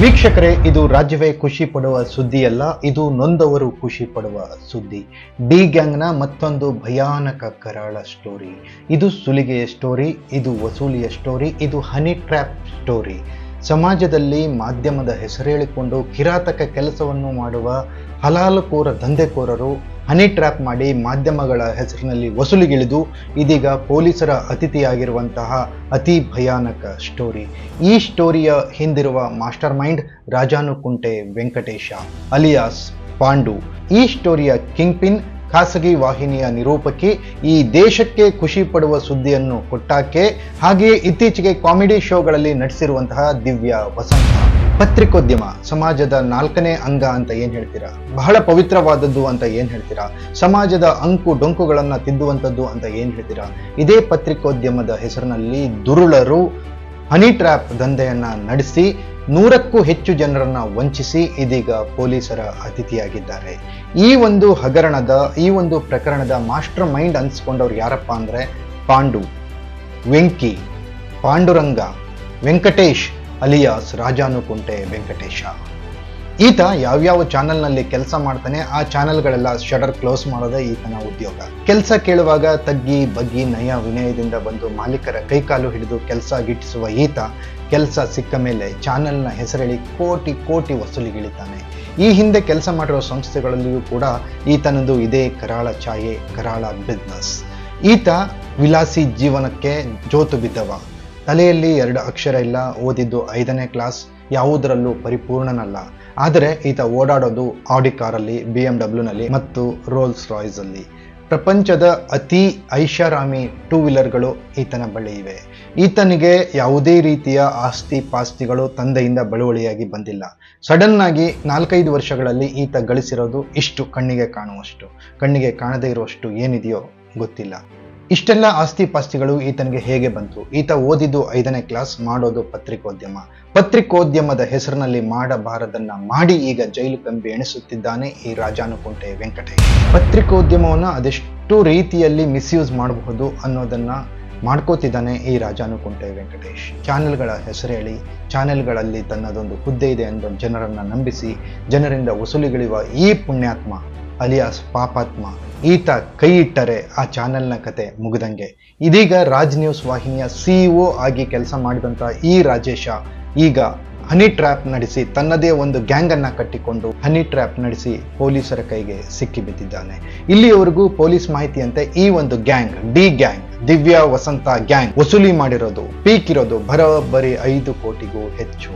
ವೀಕ್ಷಕರೇ, ಇದು ರಾಜ್ಯವೇ ಖುಷಿ ಪಡುವ ಸುದ್ದಿಯಲ್ಲ, ಇದು ನೊಂದವರು ಖುಷಿ ಪಡುವ ಸುದ್ದಿ. ಡಿ ಗ್ಯಾಂಗ್ನ ಮತ್ತೊಂದು ಭಯಾನಕ ಕರಾಳ ಸ್ಟೋರಿ. ಇದು ಸುಲಿಗೆಯ ಸ್ಟೋರಿ, ಇದು ವಸೂಲಿಯ ಸ್ಟೋರಿ, ಇದು ಹನಿ ಟ್ರ್ಯಾಪ್ ಸ್ಟೋರಿ. ಸಮಾಜದಲ್ಲಿ ಮಾಧ್ಯಮದ ಹೆಸರೇಳಿಕೊಂಡು ಕಿರಾತಕ ಕೆಲಸವನ್ನು ಮಾಡುವ ಹಲಾಲುಕೋರ ದಂಧೆಕೋರರು ಹನಿ ಟ್ರ್ಯಾಪ್ ಮಾಡಿ ಮಾಧ್ಯಮಗಳ ಹೆಸರಿನಲ್ಲಿ ವಸೂಲಿಗಿಳಿದು ಇದೀಗ ಪೊಲೀಸರ ಅತಿಥಿಯಾಗಿರುವಂತಹ ಅತಿ ಭಯಾನಕ ಸ್ಟೋರಿ. ಈ ಸ್ಟೋರಿಯ ಹಿಂದಿರುವ master mind Rajanukunte Venkatesha alias Pandu. ಈ ಸ್ಟೋರಿಯ ಕಿಂಗ್ ಪಿನ್ ಖಾಸಗಿ ವಾಹಿನಿಯ ನಿರೂಪಕಿ ಈ ದೇಶಕ್ಕೆ ಖುಷಿ ಪಡುವ ಸುದ್ದಿಯನ್ನು ಕೊಟ್ಟಾಕೆ ಹಾಗೆಯೇ ಇತ್ತೀಚೆಗೆ ಕಾಮಿಡಿ ಶೋಗಳಲ್ಲಿ ನಟಿಸಿರುವಂತಹ ದಿವ್ಯಾ ವಸಂತ. ಪತ್ರಿಕೋದ್ಯಮ ಸಮಾಜದ ನಾಲ್ಕನೇ ಅಂಗ ಅಂತ ಏನ್ ಹೇಳ್ತೀರಾ? ಬಹಳ ಪವಿತ್ರವಾದದ್ದು ಅಂತ ಏನ್ ಹೇಳ್ತೀರಾ? ಸಮಾಜದ ಅಂಕು ಡೊಂಕುಗಳನ್ನ ತಿದ್ದುವಂಥದ್ದು ಅಂತ ಏನ್ ಹೇಳ್ತೀರಾ? ಇದೇ ಪತ್ರಿಕೋದ್ಯಮದ ಹೆಸರಿನಲ್ಲಿ ದುರುಳರು ಹನಿ ಟ್ರ್ಯಾಪ್ ದಂಧೆಯನ್ನ ನಡೆಸಿ ನೂರಕ್ಕೂ ಹೆಚ್ಚು ಜನರನ್ನ ವಂಚಿಸಿ ಇದೀಗ ಪೊಲೀಸರ ಅತಿಥಿಯಾಗಿದ್ದಾರೆ. ಈ ಒಂದು ಹಗರಣದ, ಈ ಒಂದು ಪ್ರಕರಣದ ಮಾಸ್ಟರ್ ಮೈಂಡ್ ಅನ್ಸ್ಕೊಂಡವ್ರು ಯಾರಪ್ಪ ಅಂದ್ರೆ ಪಾಂಡು, ವೆಂಕಿ, ಪಾಂಡುರಂಗ, ವೆಂಕಟೇಶ್ ಅಲಿಯಾಸ್, ರಾಜಾನುಕುಂಟೆ ವೆಂಕಟೇಶ. ಈತ ಯಾವ್ಯಾವ ಚಾನೆಲ್ನಲ್ಲಿ ಕೆಲಸ ಮಾಡ್ತಾನೆ, ಆ ಚಾನೆಲ್ಗಳೆಲ್ಲ ಶಟರ್ ಕ್ಲೋಸ್ ಮಾಡೋದೇ ಈತನ ಉದ್ಯೋಗ. ಕೆಲಸ ಕೇಳುವಾಗ ತಗ್ಗಿ, ಬಗ್ಗಿ ನಯ ವಿನಯದಿಂದ ಬಂದು ಮಾಲೀಕರ ಕೈಕಾಲು ಹಿಡಿದು ಕೆಲಸ ಗಿಟ್ಟಿಸುವ ಈತ ಕೆಲಸ ಸಿಕ್ಕ ಮೇಲೆ ಚಾನೆಲ್ನ ಹೆಸರೇಳಿ ಕೋಟಿ ಕೋಟಿ ವಸೂಲಿಗಿಳಿತಾನೆ ಈ ಹಿಂದೆ ಕೆಲಸ ಮಾಡಿರೋ ಸಂಸ್ಥೆಗಳಲ್ಲಿಯೂ ಕೂಡ ಈತನದು ಇದೇ ಕರಾಳ ಛಾಯೆ, ಕರಾಳ ಬಿಸ್ನೆಸ್. ಈತ ವಿಲಾಸಿ ಜೀವನಕ್ಕೆ ಜೋತು ಬಿದ್ದವ. ತಲೆಯಲ್ಲಿ ಎರಡು ಅಕ್ಷರ ಇಲ್ಲ, ಓದಿದ್ದು ಐದನೇ ಕ್ಲಾಸ್, ಯಾವುದರಲ್ಲೂ ಪರಿಪೂರ್ಣನಲ್ಲ. ಆದರೆ ಈತ ಓಡಾಡೋದು ಆಡಿ ಕಾರಲ್ಲಿ ಬಿ ಎಂ ಡಬ್ಲ್ಯೂನಲ್ಲಿ ಮತ್ತು ರೋಲ್ಸ್ ರಾಯ್ಸ್ ಅಲ್ಲಿ. ಪ್ರಪಂಚದ ಅತಿ ಐಷಾರಾಮಿ ಟೂ ವೀಲರ್ಗಳು ಈತನ ಬಳಿ ಇವೆ. ಈತನಿಗೆ ಯಾವುದೇ ರೀತಿಯ ಆಸ್ತಿ ಪಾಸ್ತಿಗಳು ತಂದೆಯಿಂದ ಬಳುವಳಿಯಾಗಿ ಬಂದಿಲ್ಲ. ಸಡನ್ ಆಗಿ ನಾಲ್ಕೈದು ವರ್ಷಗಳಲ್ಲಿ ಈತ ಗಳಿಸಿರೋದು ಇಷ್ಟು ಕಣ್ಣಿಗೆ ಕಾಣುವಷ್ಟು. ಕಣ್ಣಿಗೆ ಕಾಣದೇ ಇರುವಷ್ಟು ಏನಿದೆಯೋ ಗೊತ್ತಿಲ್ಲ. ಇಷ್ಟೆಲ್ಲ ಆಸ್ತಿ ಪಾಸ್ತಿಗಳು ಈತನಿಗೆ ಹೇಗೆ ಬಂತು? ಈತ ಓದಿದ್ದು ಐದನೇ ಕ್ಲಾಸ್, ಮಾಡೋದು ಪತ್ರಿಕೋದ್ಯಮ. ಪತ್ರಿಕೋದ್ಯಮದ ಹೆಸರಿನಲ್ಲಿ ಮಾಡಬಾರದನ್ನ ಮಾಡಿ ಈಗ ಜೈಲು ಕಂಬಿ ಎಣಿಸುತ್ತಿದ್ದಾನೆ ಈ ರಾಜಾನುಕುಂಟೆ ವೆಂಕಟೇಶ್ ಪತ್ರಿಕೋದ್ಯಮವನ್ನು ಅದೆಷ್ಟು ರೀತಿಯಲ್ಲಿ ಮಿಸ್ಯೂಸ್ ಮಾಡಬಹುದು ಅನ್ನೋದನ್ನ ಮಾಡ್ಕೋತಿದ್ದಾನೆ ಈ ರಾಜಾನುಕುಂಟೆ ವೆಂಕಟೇಶ್. ಚಾನೆಲ್ಗಳ ಹೆಸರೇಳಿ ಚಾನೆಲ್ಗಳಲ್ಲಿ ತನ್ನದೊಂದು ಹುದ್ದೆ ಇದೆ ಎಂದು ಜನರನ್ನು ನಂಬಿಸಿ, ಜನರಿಂದ ವಸೂಲಿಗಳಿವ ಈ ಪುಣ್ಯಾತ್ಮ, ಅಲಿಯಾಸ್ ಪಾಪಾತ್ಮ, ಈತ ಕೈ ಇಟ್ಟರೆ ಆ ಚಾನೆಲ್ನ ಕತೆ ಮುಗಿದಂಗೆ. ಇದೀಗ ರಾಜ್ ನ್ಯೂಸ್ ವಾಹಿನಿಯ ಸಿಇಒ ಆಗಿ ಕೆಲಸ ಮಾಡಿದಂಥ ಈ ರಾಜೇಶ ಈಗ ಹನಿ ಟ್ರ್ಯಾಪ್ ನಡೆಸಿ ತನ್ನದೇ ಒಂದು ಗ್ಯಾಂಗ್ ಅನ್ನ ಕಟ್ಟಿಕೊಂಡು ಹನಿ ಟ್ರ್ಯಾಪ್ ನಡೆಸಿ ಪೊಲೀಸರ ಕೈಗೆ ಸಿಕ್ಕಿ ಬಿದ್ದಿದ್ದಾನೆ. ಇಲ್ಲಿಯವರೆಗೂ ಪೊಲೀಸ್ ಮಾಹಿತಿಯಂತೆ ಈ ಒಂದು gang, D gang, Divya Vasantha gang ವಸೂಲಿ ಮಾಡಿರೋದು ಪೀಕ್ ಇರೋದು ಬರೋಬ್ಬರಿ ಐದು ಕೋಟಿಗೂ ಹೆಚ್ಚು.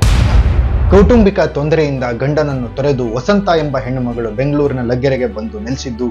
ಕೌಟುಂಬಿಕ ತೊಂದರೆಯಿಂದ ಗಂಡನನ್ನು ತೊರೆದು ವಸಂತ ಎಂಬ ಹೆಣ್ಣು ಮಗಳು ಬೆಂಗಳೂರಿನ ಲಗ್ಗೆರೆಗೆ ಬಂದು ನೆಲೆಸಿದ್ದು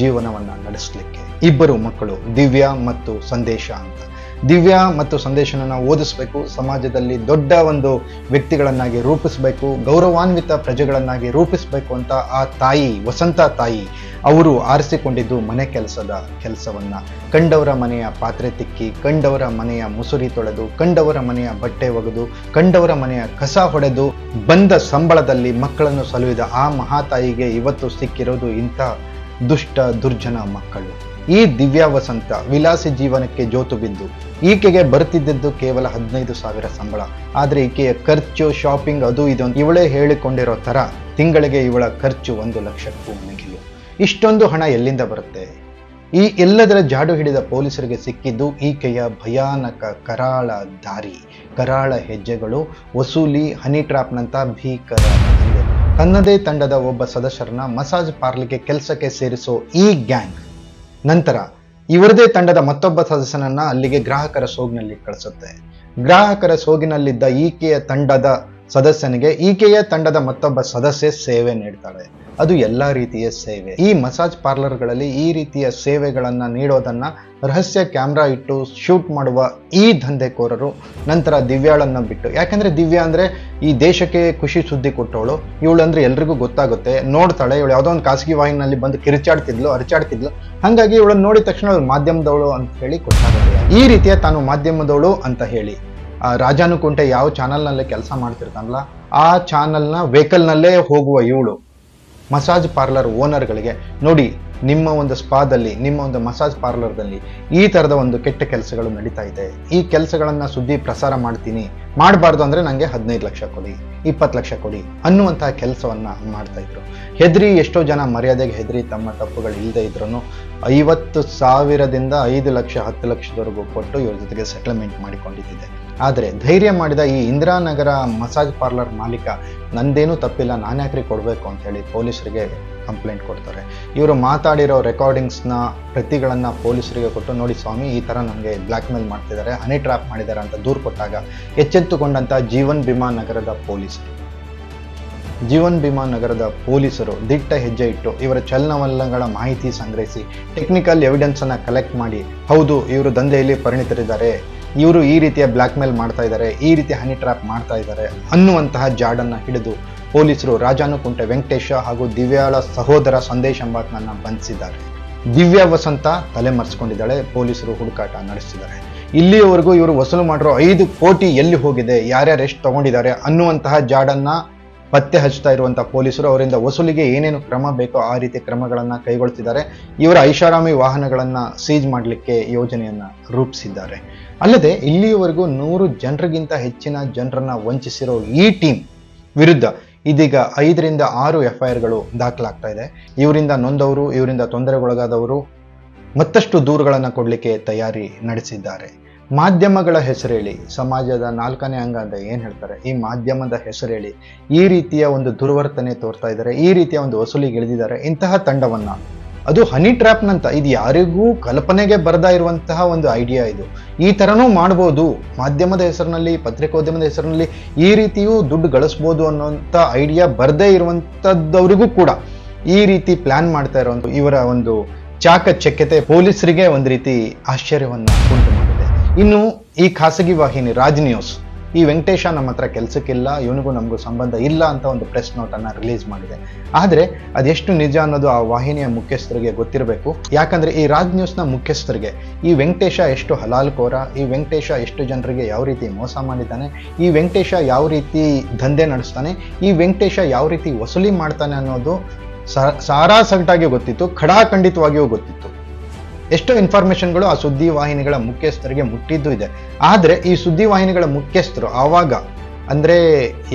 ಜೀವನವನ್ನ ನಡೆಸಲಿಕ್ಕೆ ಇಬ್ಬರು ಮಕ್ಕಳು, ದಿವ್ಯಾ ಮತ್ತು ಸಂದೇಶ ಅಂತ. ದಿವ್ಯಾ ಮತ್ತು ಸಂದೇಶನನ್ನು ಓದಿಸ್ಬೇಕು, ಸಮಾಜದಲ್ಲಿ ದೊಡ್ಡ ಒಂದು ವ್ಯಕ್ತಿಗಳನ್ನಾಗಿ ರೂಪಿಸಬೇಕು, ಗೌರವಾನ್ವಿತ ಪ್ರಜೆಗಳನ್ನಾಗಿ ರೂಪಿಸಬೇಕು ಅಂತ ಆ ತಾಯಿ, ವಸಂತ ತಾಯಿ, ಅವರು ಆರಿಸಿಕೊಂಡಿದ್ದು ಮನೆ ಕೆಲಸದ ಕೆಲಸವನ್ನು. ಕಂಡವರ ಮನೆಯ ಪಾತ್ರೆ ತಿಕ್ಕಿ, ಕಂಡವರ ಮನೆಯ ಮುಸುರಿ ತೊಳೆದು, ಕಂಡವರ ಮನೆಯ ಬಟ್ಟೆ ಒಗೆದು, ಕಂಡವರ ಮನೆಯ ಕಸ ಹೊಡೆದು ಬಂದ ಸಂಬಳದಲ್ಲಿ ಮಕ್ಕಳನ್ನು ಸಲುಹಿದ ಆ ಮಹಾತಾಯಿಗೆ ಇವತ್ತು ಸಿಕ್ಕಿರೋದು ಇಂಥ ದುಷ್ಟ, ದುರ್ಜನ ಮಕ್ಕಳು. ಈ ದಿವ್ಯಾ ವಸಂತ ವಿಲಾಸಿ ಜೀವನಕ್ಕೆ ಜೋತು ಬಿದ್ದು ಈಕೆಗೆ ಬರ್ತಿದ್ದದ್ದು ಕೇವಲ ಹದಿನೈದು ಸಾವಿರ ಸಂಬಳ. ಆದರೆ ಈಕೆಯ ಖರ್ಚು ಶಾಪಿಂಗ್ ಅದು ಇದು ಇವಳೇ ಹೇಳಿಕೊಂಡಿರೋ ತರ ತಿಂಗಳಿಗೆ ಇವಳ ಖರ್ಚು ಒಂದು ಲಕ್ಷಕ್ಕೂ ಮಿಗಿಲು ಇಷ್ಟೊಂದು ಹಣ ಎಲ್ಲಿಂದ ಬರುತ್ತೆ? ಈ ಎಲ್ಲದರ ಜಾಡು ಹಿಡಿದ ಪೊಲೀಸರಿಗೆ ಸಿಕ್ಕಿದ್ದು ಈಕೆಯ ಭಯಾನಕ ಕರಾಳ ದಾರಿ. ಕರಾಳ ಹೆಜ್ಜೆಗಳು, ವಸೂಲಿ ಹನಿ ಟ್ರಾಪ್ನಂಥ ಭೀಕರ. ತನ್ನದೇ ತಂಡದ ಒಬ್ಬ ಸದಸ್ಯರನ್ನ ಮಸಾಜ್ ಪಾರ್ಲಿಗೆ ಕೆಲಸಕ್ಕೆ ಸೇರಿಸೋ ಈ ಗ್ಯಾಂಗ್ ನಂತರ ಇವರದೇ ತಂಡದ ಮತ್ತೊಬ್ಬ ಸದಸ್ಯನನ್ನ ಅಲ್ಲಿಗೆ ಗ್ರಾಹಕರ ಸೋಗಿನಲ್ಲಿ ಕಳಿಸುತ್ತೆ. ಗ್ರಾಹಕರ ಸೋಗಿನಲ್ಲಿದ್ದ ಈಕೆಯ ತಂಡದ ಸದಸ್ಯನಿಗೆ ಈಕೆಯ ತಂಡದ ಮತ್ತೊಬ್ಬ ಸದಸ್ಯೆ ಸೇವೆ ನೀಡ್ತಾಳೆ. ಅದು ಎಲ್ಲಾ ರೀತಿಯ ಸೇವೆ. ಈ ಮಸಾಜ್ ಪಾರ್ಲರ್ಗಳಲ್ಲಿ ಈ ರೀತಿಯ ಸೇವೆಗಳನ್ನು ನೀಡೋದನ್ನ ರಹಸ್ಯ ಕ್ಯಾಮ್ರಾ ಇಟ್ಟು ಶೂಟ್ ಮಾಡುವ ಈ ದಂಧೆಕೋರರು ನಂತರ ದಿವ್ಯಾಳನ್ನ ಬಿಟ್ಟು. ಯಾಕಂದ್ರೆ ದಿವ್ಯಾ ಅಂದ್ರೆ ಈ ದೇಶಕ್ಕೆ ಖುಷಿ ಸುದ್ದಿ ಕೊಟ್ಟವಳು. ಇವಳು ಅಂದ್ರೆ ಎಲ್ರಿಗೂ ಗೊತ್ತಾಗುತ್ತೆ. ನೋಡ್ತಾಳೆ. ಇವಳು ಯಾವುದೋ ಒಂದು ಖಾಸಗಿ ವಾಹಿನಿನಲ್ಲಿ ಬಂದು ಕಿರಿಚಾಡ್ತಿದ್ಲು ಅರಚಾಡ್ತಿದ್ಲು ಹಾಗಾಗಿ ಇವಳನ್ನ ನೋಡಿದ ತಕ್ಷಣ ಮಾಧ್ಯಮದವಳು ಅಂತ ಹೇಳಿ ಕೊಟ್ಟಾಗ ಈ ರೀತಿಯ ತಾನು ಮಾಧ್ಯಮದವಳು ಅಂತ ಹೇಳಿ. ಆ ರಾಜಾನುಕುಂಟೆ ಯಾವ ಚಾನಲ್ನಲ್ಲೇ ಕೆಲಸ ಮಾಡ್ತಿರ್ತಾನಲ್ಲ, ಆ ಚಾನಲ್ನ ವೆಹಿಕಲ್ನಲ್ಲೇ ಹೋಗುವ ಇವಳು. ಮಸಾಜ್ ಪಾರ್ಲರ್ ಓನರ್ಗಳಿಗೆ ನೋಡಿ ನಿಮ್ಮ ಒಂದು ಸ್ಪಾದಲ್ಲಿ ನಿಮ್ಮ ಒಂದು ಮಸಾಜ್ ಪಾರ್ಲರ್ದಲ್ಲಿ ಈ ಥರದ ಒಂದು ಕೆಟ್ಟ ಕೆಲಸಗಳು ನಡೀತಾ ಇದೆ. ಈ ಕೆಲಸಗಳನ್ನು ಸುದ್ದಿ ಪ್ರಸಾರ ಮಾಡ್ತೀನಿ. ಮಾಡಬಾರ್ದು ಅಂದರೆ ನನಗೆ ಹದಿನೈದು ಲಕ್ಷ ಕೊಡಿ, ಇಪ್ಪತ್ತು ಲಕ್ಷ ಕೊಡಿ ಅನ್ನುವಂತಹ ಕೆಲಸವನ್ನು ಮಾಡ್ತಾ ಇದ್ರು. ಹೆದರಿ ಎಷ್ಟೋ ಜನ ಮರ್ಯಾದೆಗೆ ಹೆದರಿ ತಮ್ಮ ತಪ್ಪುಗಳು ಇಲ್ಲದೆ ಇದ್ರೂ ಐವತ್ತು ಸಾವಿರದಿಂದ ಐದು ಲಕ್ಷ, ಹತ್ತು ಲಕ್ಷದವರೆಗೂ ಕೊಟ್ಟು ಇವ್ರ ಜೊತೆಗೆ ಸೆಟಲ್ಮೆಂಟ್ ಮಾಡಿಕೊಂಡಿದ್ದಿದೆ. ಆದರೆ ಧೈರ್ಯ ಮಾಡಿದ ಈ ಇಂದಿರಾನಗರ ಮಸಾಜ್ ಪಾರ್ಲರ್ ಮಾಲೀಕ, ನಂದೇನೂ ತಪ್ಪಿಲ್ಲ ನಾನು ಯಾಕ್ರಿ ಕೊಡಬೇಕು ಅಂತ ಹೇಳಿ ಪೊಲೀಸರಿಗೆ ಕಂಪ್ಲೇಂಟ್ ಕೊಡ್ತಾರೆ. ಇವರು ಮಾತಾಡಿರೋ ರೆಕಾರ್ಡಿಂಗ್ಸ್ನ ಪ್ರತಿಗಳನ್ನು ಪೊಲೀಸರಿಗೆ ಕೊಟ್ಟು, ನೋಡಿ ಸ್ವಾಮಿ, ಈ ಥರ ನನಗೆ ಬ್ಲ್ಯಾಕ್ ಮೇಲ್ ಮಾಡ್ತಿದ್ದಾರೆ, ಹನಿ ಟ್ರ್ಯಾಪ್ ಮಾಡಿದ್ದಾರೆ ಅಂತ ದೂರು ಕೊಟ್ಟಾಗ ಎಚ್ಚೆತ್ತುಕೊಂಡಂಥ ಜೀವನ್ ಭೀಮಾ ನಗರದ ಪೊಲೀಸರು. ಜೀವನ್ ಭೀಮಾ ನಗರದ ಪೊಲೀಸರು ದಿಟ್ಟ ಹೆಜ್ಜೆ ಇಟ್ಟು ಇವರ ಚಲನವಲನಗಳ ಮಾಹಿತಿ ಸಂಗ್ರಹಿಸಿ ಟೆಕ್ನಿಕಲ್ ಎವಿಡೆನ್ಸನ್ನು ಕಲೆಕ್ಟ್ ಮಾಡಿ, ಹೌದು, ಇವರು ದಂಧೆಯಲ್ಲಿ ಪರಿಣಿತರಿದ್ದಾರೆ. ಇವರು ಈ ರೀತಿಯ ಬ್ಲ್ಯಾಕ್ ಮೇಲ್ ಮಾಡ್ತಾ ಇದ್ದಾರೆ, ಈ ರೀತಿಯ ಹನಿ ಟ್ರ್ಯಾಪ್ ಮಾಡ್ತಾ ಇದ್ದಾರೆ ಅನ್ನುವಂತಹ ಜಾಡನ್ನು ಹಿಡಿದು ಪೊಲೀಸರು ರಾಜಾನುಕುಂಟೆ ವೆಂಕಟೇಶ ಹಾಗೂ ದಿವ್ಯಾಳ ಸಹೋದರ ಸಂದೇಶ್ ಎಂಬಾತನನ್ನ ಬಂಧಿಸಿದ್ದಾರೆ. ದಿವ್ಯಾ ವಸಂತ ತಲೆಮರೆಸ್ಕೊಂಡಿದ್ದಾಳೆ, ಪೊಲೀಸರು ಹುಡುಕಾಟ ನಡೆಸಿದ್ದಾರೆ. ಇಲ್ಲಿಯವರೆಗೂ ಇವರು ವಸೂಲು ಮಾಡಿರೋ ಐದು ಕೋಟಿ ಎಲ್ಲಿ ಹೋಗಿದೆ, ಯಾರ್ಯಾರು ಎಷ್ಟು ತಗೊಂಡಿದ್ದಾರೆ ಅನ್ನುವಂತಹ ಜಾಡನ್ನ ಪತ್ತೆ ಹಚ್ಚುತ್ತಾ ಇರುವಂತಹ ಪೊಲೀಸರು ಅವರಿಂದ ವಸೂಲಿಗೆ ಏನೇನು ಕ್ರಮ ಬೇಕೋ ಆ ರೀತಿ ಕ್ರಮಗಳನ್ನ ಕೈಗೊಳ್ತಿದ್ದಾರೆ. ಇವರ ಐಷಾರಾಮಿ ವಾಹನಗಳನ್ನ ಸೀಜ್ ಮಾಡಲಿಕ್ಕೆ ಯೋಜನೆಯನ್ನ ರೂಪಿಸಿದ್ದಾರೆ. ಅಲ್ಲದೆ ಇಲ್ಲಿಯವರೆಗೂ ನೂರು ಜನರಿಗಿಂತ ಹೆಚ್ಚಿನ ಜನರನ್ನ ವಂಚಿಸಿರೋ ಈ ಟೀಮ್ ವಿರುದ್ಧ ಇದೀಗ ಐದರಿಂದ ಆರು ಎಫ್ಐಆರ್ಗಳು ದಾಖಲಾಗ್ತಾ ಇದೆ. ಇವರಿಂದ ನೊಂದವರು, ಇವರಿಂದ ತೊಂದರೆಗೊಳಗಾದವರು ಮತ್ತಷ್ಟು ದೂರುಗಳನ್ನು ಕೊಡಲಿಕ್ಕೆ ತಯಾರಿ ನಡೆಸಿದ್ದಾರೆ. ಮಾಧ್ಯಮಗಳ ಹೆಸರೇಳಿ, ಸಮಾಜದ ನಾಲ್ಕನೇ ಅಂಗ ಅಂತ ಏನು ಹೇಳ್ತಾರೆ? ಈ ಮಾಧ್ಯಮದ ಹೆಸರೇಳಿ ಈ ರೀತಿಯ ಒಂದು ದುರ್ವರ್ತನೆ ತೋರ್ತಾ ಇದ್ದಾರೆ, ಈ ರೀತಿಯ ಒಂದು ವಸೂಲಿಗೆ ಇಳಿದಿದ್ದಾರೆ ಇಂತಹ ತಂಡವನ್ನ ಅದು ಹನಿ ಟ್ರ್ಯಾಪ್ನಂತ ಇದು ಯಾರಿಗೂ ಕಲ್ಪನೆಗೆ ಬರದಾ ಇರುವಂತಹ ಒಂದು ಐಡಿಯಾ ಇದು. ಈ ಥರನೂ ಮಾಡ್ಬೋದು. ಮಾಧ್ಯಮದ ಹೆಸರಿನಲ್ಲಿ, ಪತ್ರಿಕೋದ್ಯಮದ ಹೆಸರಿನಲ್ಲಿ ಈ ರೀತಿಯೂ ದುಡ್ಡು ಗಳಿಸ್ಬೋದು ಅನ್ನೋಂಥ ಐಡಿಯಾ ಬರದೇ ಇರುವಂಥದ್ದವರಿಗೂ ಕೂಡ ಈ ರೀತಿ ಪ್ಲಾನ್ ಮಾಡ್ತಾ ಇರುವಂಥ ಇವರ ಒಂದು ಚಾಕಚಕ್ಯತೆ ಪೊಲೀಸರಿಗೆ ಒಂದು ರೀತಿ ಆಶ್ಚರ್ಯವನ್ನು ಉಂಟು ಮಾಡಿದೆ ಇನ್ನು ಈ ಖಾಸಗಿ ವಾಹಿನಿ ರಾಜ್ ನ್ಯೂಸ್ ಈ ವೆಂಕಟೇಶ ನಮ್ಮ ಹತ್ರ ಕೆಲಸಕ್ಕಿಲ್ಲ, ಇವನಿಗೂ ನಮಗೂ ಸಂಬಂಧ ಇಲ್ಲ ಅಂತ ಒಂದು ಪ್ರೆಸ್ ನೋಟ್ ಅನ್ನ ರಿಲೀಸ್ ಮಾಡಿದೆ. ಆದರೆ ಅದೆಷ್ಟು ನಿಜ ಅನ್ನೋದು ಆ ವಾಹಿನಿಯ ಮುಖ್ಯಸ್ಥರಿಗೆ ಗೊತ್ತಿರಬೇಕು. ಯಾಕಂದ್ರೆ ಈ ರಾಜ್ ನ್ಯೂಸ್ನ ಮುಖ್ಯಸ್ಥರಿಗೆ ಈ ವೆಂಕಟೇಶ ಎಷ್ಟು ಹಲಾಲ್ಕೋರ ಈ ವೆಂಕಟೇಶ ಎಷ್ಟು ಜನರಿಗೆ ಯಾವ ರೀತಿ ಮೋಸ ಮಾಡಿದ್ದಾನೆ, ಈ ವೆಂಕಟೇಶ ಯಾವ ರೀತಿ ದಂಧೆ ನಡೆಸ್ತಾನೆ, ಈ ವೆಂಕಟೇಶ ಯಾವ ರೀತಿ ವಸೂಲಿ ಮಾಡ್ತಾನೆ ಅನ್ನೋದು ಸಾರಾ ಸಾರಾಸಗಟಾಗಿ ಗೊತ್ತಿತ್ತು, ಖಡಾಖಂಡಿತವಾಗಿಯೂ ಗೊತ್ತಿತ್ತು. ಎಷ್ಟೋ ಇನ್ಫಾರ್ಮೇಶನ್ಗಳು ಆ ಸುದ್ದಿ ವಾಹಿನಿಗಳ ಮುಖ್ಯಸ್ಥರಿಗೆ ಮುಟ್ಟಿದ್ದು ಇದೆ. ಆದರೆ ಈ ಸುದ್ದಿ ವಾಹಿನಿಗಳ ಮುಖ್ಯಸ್ಥರು ಆವಾಗ ಅಂದ್ರೆ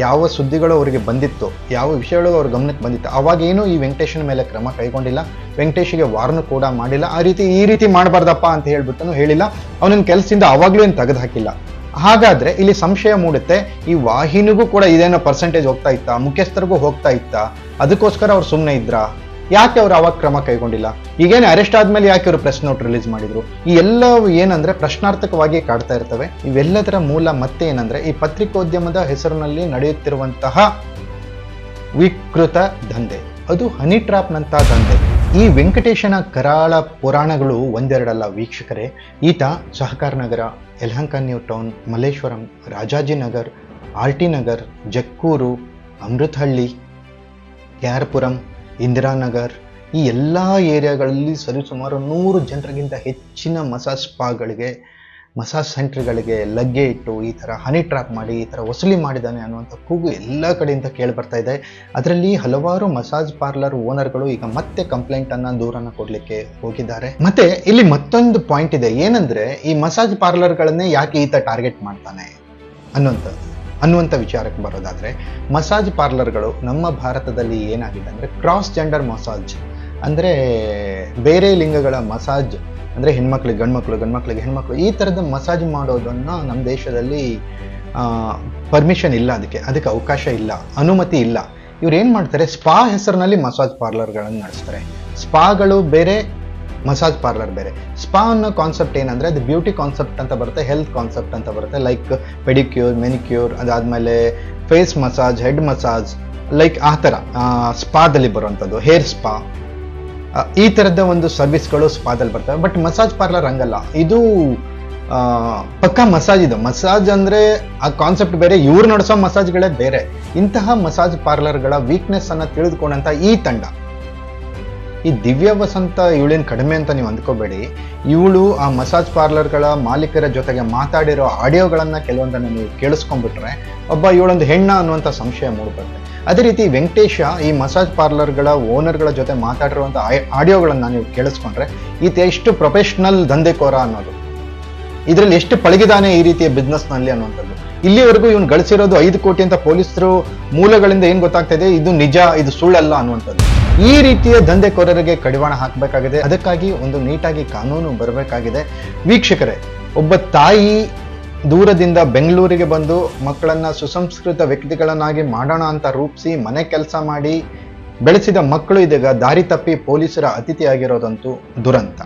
ಯಾವ ಸುದ್ದಿಗಳು ಅವರಿಗೆ ಬಂದಿತ್ತು, ಯಾವ ವಿಷಯಗಳು ಅವ್ರ ಗಮನಕ್ಕೆ ಬಂದಿತ್ತು ಅವಾಗ ಏನು ಈ ವೆಂಕಟೇಶನ ಮೇಲೆ ಕ್ರಮ ಕೈಗೊಂಡಿಲ್ಲ, ವೆಂಕಟೇಶಿಗೆ ವಾರ್ನು ಕೂಡ ಮಾಡಿಲ್ಲ, ಆ ರೀತಿ ಈ ರೀತಿ ಮಾಡಬಾರ್ದಪ್ಪ ಅಂತ ಹೇಳ್ಬಿಟ್ಟು ಹೇಳಿಲ್ಲ, ಅವನನ್ನ ಕೆಲಸದಿಂದ ಅವಾಗಲೂ ಏನು ತೆಗೆದು ಹಾಕಿಲ್ಲ. ಹಾಗಾದ್ರೆ ಇಲ್ಲಿ ಸಂಶಯ ಮೂಡುತ್ತೆ, ಈ ವಾಹಿನಿಗೂ ಕೂಡ ಇದೇನೋ ಪರ್ಸೆಂಟೇಜ್ ಹೋಗ್ತಾ ಇತ್ತಾ, ಮುಖ್ಯಸ್ಥರಿಗೂ ಹೋಗ್ತಾ ಇತ್ತಾ, ಅದಕ್ಕೋಸ್ಕರ ಅವ್ರು ಸುಮ್ಮನೆ ಇದ್ರಾ? ಯಾಕೆ ಅವರು ಅವಾಗ ಕ್ರಮ ಕೈಗೊಂಡಿಲ್ಲ? ಈಗೇನು ಅರೆಸ್ಟ್ ಆದ್ಮೇಲೆ ಯಾಕೆ ಅವರು ಪ್ರೆಸ್ ನೋಟ್ ರಿಲೀಸ್ ಮಾಡಿದ್ರು? ಈ ಎಲ್ಲವೂ ಏನಂದ್ರೆ ಪ್ರಶ್ನಾರ್ಥಕವಾಗಿ ಕಾಡ್ತಾ ಇರ್ತವೆ. ಇವೆಲ್ಲದರ ಮೂಲ ಮತ್ತೆ ಏನಂದ್ರೆ ಈ ಪತ್ರಿಕೋದ್ಯಮದ ಹೆಸರಿನಲ್ಲಿ ನಡೆಯುತ್ತಿರುವಂತಹ ವಿಕೃತ ದಂಧೆ. ಅದು ಹನಿ ಟ್ರಾಪ್ನಂತ ದಂಧೆ. ಈ ವೆಂಕಟೇಶನ ಕರಾಳ ಪುರಾಣಗಳು ಒಂದೆರಡಲ್ಲ ವೀಕ್ಷಕರೇ. ಈತ Sahakaranagar Yelahanka new town Malleshwaram Rajajinagar R T Nagar, Jakkur, Amruthahalli K R Puram Indiranagar ಈ ಎಲ್ಲ ಏರಿಯಾಗಳಲ್ಲಿ ಸರಿಸುಮಾರು ನೂರು ಜನರಿಗಿಂತ ಹೆಚ್ಚಿನ ಮಸಾಜ್ ಸ್ಪಾಗಳಿಗೆ, ಮಸಾಜ್ ಸೆಂಟರ್ಗಳಿಗೆ ಲಗ್ಗೆ ಇಟ್ಟು ಈ ಥರ ಹನಿ ಟ್ರ್ಯಾಪ್ ಮಾಡಿ, ಈ ಥರ ವಸೂಲಿ ಮಾಡಿದ್ದಾನೆ ಅನ್ನುವಂಥ ಕೂಗು ಎಲ್ಲ ಕಡೆಯಿಂದ ಕೇಳಿ ಬರ್ತಾ ಇದೆ. ಅದರಲ್ಲಿ ಹಲವಾರು ಮಸಾಜ್ ಪಾರ್ಲರ್ ಓನರ್ಗಳು ಈಗ ಮತ್ತೆ ಕಂಪ್ಲೇಂಟನ್ನು ದೂರನ್ನು ಕೊಡಲಿಕ್ಕೆ ಹೋಗಿದ್ದಾರೆ. ಮತ್ತೆ ಇಲ್ಲಿ ಮತ್ತೊಂದು ಪಾಯಿಂಟ್ ಇದೆ. ಏನಂದರೆ ಈ ಮಸಾಜ್ ಪಾರ್ಲರ್ಗಳನ್ನೇ ಯಾಕೆ ಈತ ಟಾರ್ಗೆಟ್ ಮಾಡ್ತಾನೆ ಅನ್ನುವಂಥದ್ದು. ಅನ್ನುವಂಥ ವಿಚಾರಕ್ಕೆ ಬರೋದಾದರೆ, ಮಸಾಜ್ ಪಾರ್ಲರ್ಗಳು ನಮ್ಮ ಭಾರತದಲ್ಲಿ ಏನಾಗಿದೆ ಅಂದರೆ ಕ್ರಾಸ್ ಜೆಂಡರ್ ಮಸಾಜ್ ಅಂದರೆ ಬೇರೆ ಲಿಂಗಗಳ ಮಸಾಜ್, ಅಂದರೆ ಹೆಣ್ಮಕ್ಳಿಗೆ, ಗಂಡ್ಮಕ್ಳು, ಗಂಡ್ಮಕ್ಳಿಗೆ, ಹೆಣ್ಮಕ್ಳು, ಈ ಥರದ ಮಸಾಜ್ ಮಾಡೋದನ್ನು ನಮ್ಮ ದೇಶದಲ್ಲಿ ಪರ್ಮಿಷನ್ ಇಲ್ಲ ಅದಕ್ಕೆ. ಅದಕ್ಕೆ ಅವಕಾಶ ಇಲ್ಲ, ಅನುಮತಿ ಇಲ್ಲ. ಇವ್ರು ಏನು ಮಾಡ್ತಾರೆ? ಸ್ಪಾ ಹೆಸರಿನಲ್ಲಿ ಮಸಾಜ್ ಪಾರ್ಲರ್ಗಳನ್ನು ನಡೆಸ್ತಾರೆ. ಸ್ಪಾಗಳು ಬೇರೆ ಮಸಾಜ್ ಪಾರ್ಲರ್ ಬೇರೆ. ಸ್ಪಾ ಅನ್ನೋ ಕಾನ್ಸೆಪ್ಟ್ ಏನಂದ್ರೆ ಅದು ಬ್ಯೂಟಿ ಕಾನ್ಸೆಪ್ಟ್ ಅಂತ ಬರುತ್ತೆ ಹೆಲ್ತ್ ಕಾನ್ಸೆಪ್ಟ್ ಅಂತ ಬರುತ್ತೆ. ಲೈಕ್ ಪೆಡಿಕ್ಯೂರ್ ಮೆನಿಕ್ಯೂರ್ ಅದಾದ್ಮೇಲೆ face massage head massage like ಆ ಥರ ಸ್ಪಾದಲ್ಲಿ ಬರುವಂಥದ್ದು ಹೇರ್ ಸ್ಪಾ ಈ ಥರದ ಒಂದು ಸರ್ವಿಸ್ಗಳು ಸ್ಪಾದಲ್ಲಿ ಬರ್ತವೆ. ಬಟ್ ಮಸಾಜ್ ಪಾರ್ಲರ್ ಹಂಗಲ್ಲ. ಇದು ಪಕ್ಕ ಮಸಾಜ್ ಇದು. ಮಸಾಜ್ ಅಂದ್ರೆ ಆ ಕಾನ್ಸೆಪ್ಟ್ ಬೇರೆ, ಇವ್ರು ನಡೆಸೋ ಮಸಾಜ್ಗಳೇ ಬೇರೆ. ಇಂತಹ ಮಸಾಜ್ ಪಾರ್ಲರ್ಗಳ ವೀಕ್ನೆಸ್ ಅನ್ನು ತಿಳಿದುಕೊಂಡಂತ ಈ ತಂಡ. ಈ ದಿವ್ಯ ವಸಂತ ಇವಳೇನು ಕಡಿಮೆ ಅಂತ ನೀವು ಅಂದ್ಕೋಬೇಡಿ. ಇವಳು ಆ ಮಸಾಜ್ ಪಾರ್ಲರ್ಗಳ ಮಾಲೀಕರ ಜೊತೆಗೆ ಮಾತಾಡಿರೋ ಆಡಿಯೋಗಳನ್ನ ಕೆಲವೊಂದನ್ನು ನೀವು ಕೇಳಿಸ್ಕೊಂಡ್ಬಿಟ್ರೆ ಒಬ್ಬ ಇವಳೊಂದು ಹೆಣ್ಣ ಅನ್ನುವಂಥ ಸಂಶಯ ಮೂಡ್ಬರುತ್ತೆ ಅದೇ ರೀತಿ ವೆಂಕಟೇಶ ಈ ಮಸಾಜ್ ಪಾರ್ಲರ್ಗಳ ಓನರ್ಗಳ ಜೊತೆ ಮಾತಾಡಿರುವಂಥ ಆಡಿಯೋಗಳನ್ನು ನೀವು ಕೇಳಿಸ್ಕೊಂಡ್ರೆ ಈತ ಎಷ್ಟು ಪ್ರೊಫೆಷ್ನಲ್ ದಂಧೆಕೋರ ಅನ್ನೋದು. ಇದರಲ್ಲಿ ಎಷ್ಟು ಪಳಗಿದಾನೆ ಈ ರೀತಿಯ ಬಿಸ್ನೆಸ್ನಲ್ಲಿ ಅನ್ನುವಂಥದ್ದು. ಇಲ್ಲಿವರೆಗೂ ಇವನು ಗಳಿಸಿರೋದು ಐದು ಕೋಟಿ ಅಂತ ಪೊಲೀಸರು ಮೂಲಗಳಿಂದ ಏನು ಗೊತ್ತಾಗ್ತಾ ಇದೆ? ಇದು ನಿಜ, ಇದು ಸುಳ್ಳಲ್ಲ ಅನ್ನುವಂಥದ್ದು. ಈ ರೀತಿಯ ದಂಧೆಕೋರರಿಗೆ ಕಡಿವಾಣ ಹಾಕಬೇಕಾಗಿದೆ. ಅದಕ್ಕಾಗಿ ಒಂದು ನೀಟಾಗಿ ಕಾನೂನು ಬರಬೇಕಾಗಿದೆ. ವೀಕ್ಷಕರೇ, ಒಬ್ಬ ತಾಯಿ ದೂರದಿಂದ ಬೆಂಗಳೂರಿಗೆ ಬಂದು ಮಕ್ಕಳನ್ನ ಸುಸಂಸ್ಕೃತ ವ್ಯಕ್ತಿಗಳನ್ನಾಗಿ ಮಾಡೋಣ ಅಂತ ರೂಪಿಸಿ ಮನೆ ಕೆಲಸ ಮಾಡಿ ಬೆಳೆಸಿದ ಮಕ್ಕಳು ಇದೀಗ ದಾರಿ ತಪ್ಪಿ ಪೊಲೀಸರ ಅತಿಥಿಯಾಗಿರೋದಂತೂ ದುರಂತ.